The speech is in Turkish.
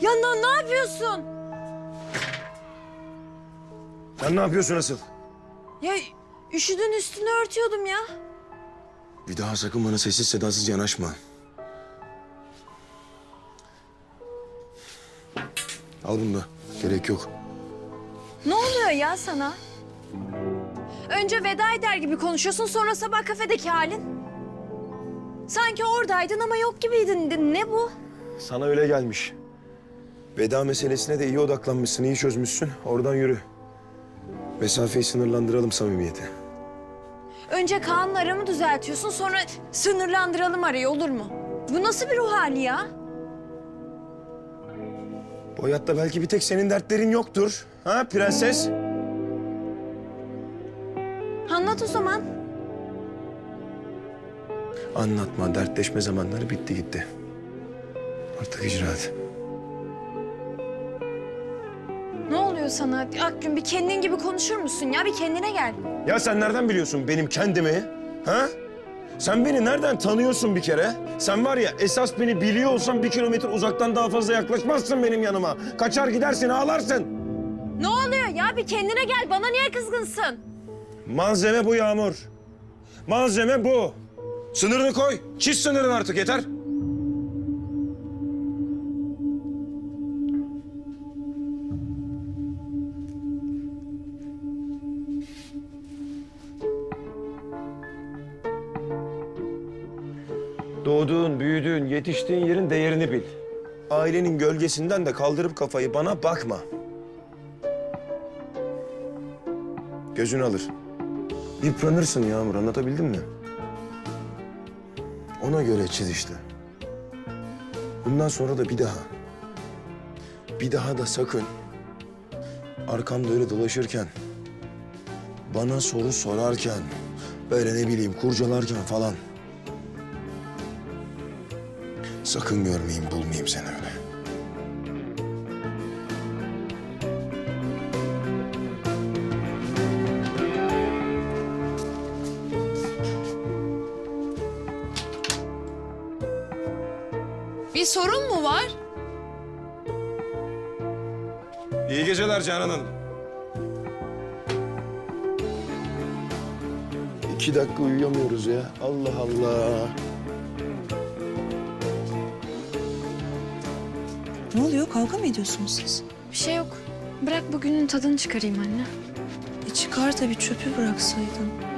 Ya ne, ne yapıyorsun? Sen ne yapıyorsun asıl? Ya üşüdün üstünü örtüyordum ya. Bir daha sakın bana sessiz sedasız yanaşma. Al bunu da. Gerek yok. Ne oluyor ya sana? Önce veda eder gibi konuşuyorsun sonra sabah kafedeki halin. Sanki oradaydın ama yok gibiydin. Ne bu? Sana öyle gelmiş. Veda meselesine de iyi odaklanmışsın, iyi çözmüşsün. Oradan yürü. Mesafeyi sınırlandıralım samimiyeti. Önce Kaan'la aramı düzeltiyorsun sonra sınırlandıralım arayı olur mu? Bu nasıl bir ruh hali ya? Bu hayatta belki bir tek senin dertlerin yoktur. Ha prenses? Anlat o zaman. Anlatma, dertleşme zamanları bitti gitti. Artık icra et. Ne oluyor sana Akgün? Bir kendin gibi konuşur musun ya? Bir kendine gel. Ya sen nereden biliyorsun benim kendimi? Ha? Sen beni nereden tanıyorsun bir kere? Sen var ya esas beni biliyor olsan bir kilometre uzaktan daha fazla yaklaşmazsın benim yanıma. Kaçar gidersin ağlarsın. Ne oluyor ya? Bir kendine gel. Bana niye kızgınsın? Malzeme bu Yağmur. Malzeme bu. Sınırını koy. Çiz sınırını artık yeter. Doğduğun, büyüdüğün, yetiştiğin yerin değerini bil. Ailenin gölgesinden de kaldırıp kafayı bana bakma. Gözün alır. Yıpranırsın Yağmur, anlatabildim mi? Ona göre çiz işte. Bundan sonra da bir daha. Bir daha da sakın arkamda öyle dolaşırken, bana soru sorarken, böyle ne bileyim kurcalarken falan. Sakın görmeyeyim, bulmayayım seni öyle. Bir sorun mu var? İyi geceler Canan Hanım. İki dakika uyuyamıyoruz ya. Allah Allah. Ne oluyor? Kavga mı ediyorsunuz siz? Bir şey yok. Bırak bugünün tadını çıkarayım anne. E çıkar tabii çöpü bıraksaydın.